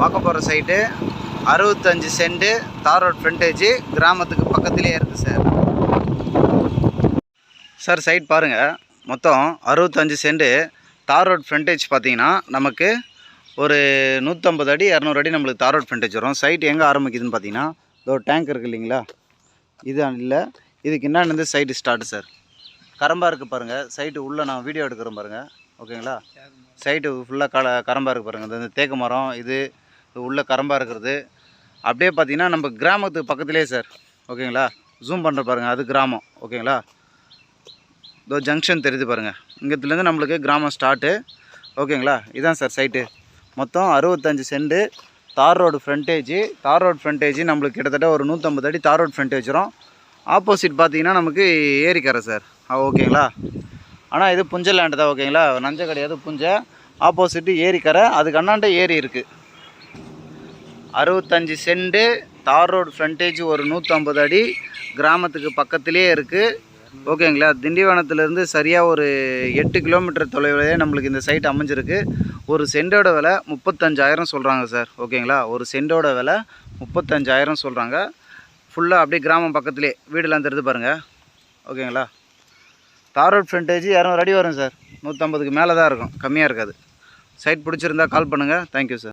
பார்க்க போகிற சைட்டு அறுபத்தஞ்சு சென்ட்டு தார் ரோட் ஃப்ரண்டேஜு கிராமத்துக்கு பக்கத்துலேயே இருக்குது சார் சார் சைட் பாருங்கள் மொத்தம் அறுபத்தஞ்சு சென்ட்டு தார் ரோட் ஃப்ரண்டேஜ் பார்த்தீங்கன்னா நமக்கு ஒரு நூற்றம்பது அடி இரநூறு அடி நம்மளுக்கு தார் ரோட் ஃப்ரண்டேஜ் வரும். சைட் எங்கே ஆரம்பிக்குதுன்னு பார்த்தீங்கன்னா இதோ டேங்க் இருக்குது இல்லைங்களா? இது இல்லை. இதுக்கு என்னன்னு சைட்டு ஸ்டார்ட் சார் கரம்பாக இருக்குது பாருங்கள் சைட்டு உள்ளே நான் வீடியோ எடுக்கிறேன் பாருங்கள் ஓகேங்களா சைட்டு ஃபுல்லாக கல கரம்பாக இருக்குது பாருங்கள் இந்த தேக்கு மரம் இது உள்ளே கரம்பாக இருக்கிறது. அப்படியே பார்த்தீங்கன்னா நம்ம கிராமத்துக்கு பக்கத்துலேயே சார் ஓகேங்களா? ஜூம் பண்ணுற பாருங்கள் அது கிராமம். ஓகேங்களா? இதோ ஜங்ஷன் தெரியுது பாருங்கள் இங்கத்துலேருந்து நம்மளுக்கு கிராமம் ஸ்டார்ட்டு ஓகேங்களா? இதான் சார் சைட்டு மொத்தம் அறுபத்தஞ்சு செண்டு தார் ரோடு ஃப்ரண்டேஜ் தார் ரோடு ஃப்ரண்டேஜ் நம்மளுக்கு கிட்டத்தட்ட ஒரு நூற்றம்பது அடி தார் ரோடு ஃப்ரண்டேஜ் வரும். ஆப்போசிட் பார்த்தீங்கன்னா நமக்கு ஏரிக்கரை சார் ஆ ஓகேங்களா? ஆனால் இது புஞ்ச லேண்டு தான் ஓகேங்களா? நஞ்ச கிடையாது புஞ்சை. ஆப்போசிட்டு ஏரிக்கரை அதுக்கு அண்ணாண்ட ஏரி இருக்குது அறுபத்தஞ்சு சென்டு தார் ரோடு ஃப்ரண்டேஜ் ஒரு நூற்றம்பது அடி கிராமத்துக்கு பக்கத்துலேயே இருக்குது ஓகேங்களா? திண்டிவனத்துலேருந்து சரியாக ஒரு எட்டு கிலோமீட்டர் தொலைவிலே நம்மளுக்கு இந்த சைட் அமைஞ்சிருக்கு. ஒரு சென்டோட விலை முப்பத்தஞ்சாயிரம் சொல்கிறாங்க சார். ஓகேங்களா? ஒரு சென்டோட விலை முப்பத்தஞ்சாயிரம் சொல்கிறாங்க ஃபுல்லாக அப்படியே கிராமம் பக்கத்துலேயே வீடெல்லாம் தெரிது பாருங்கள் ஓகேங்களா? தார் ரோட் ஃப்ரண்டேஜ் இரநூறு அடி வரும் சார். நூற்றம்பதுக்கு மேலே தான் இருக்கும். கம்மியாக இருக்காது. சைட் பிடிச்சிருந்தா கால் பண்ணுங்கள் தேங்க்யூ சார்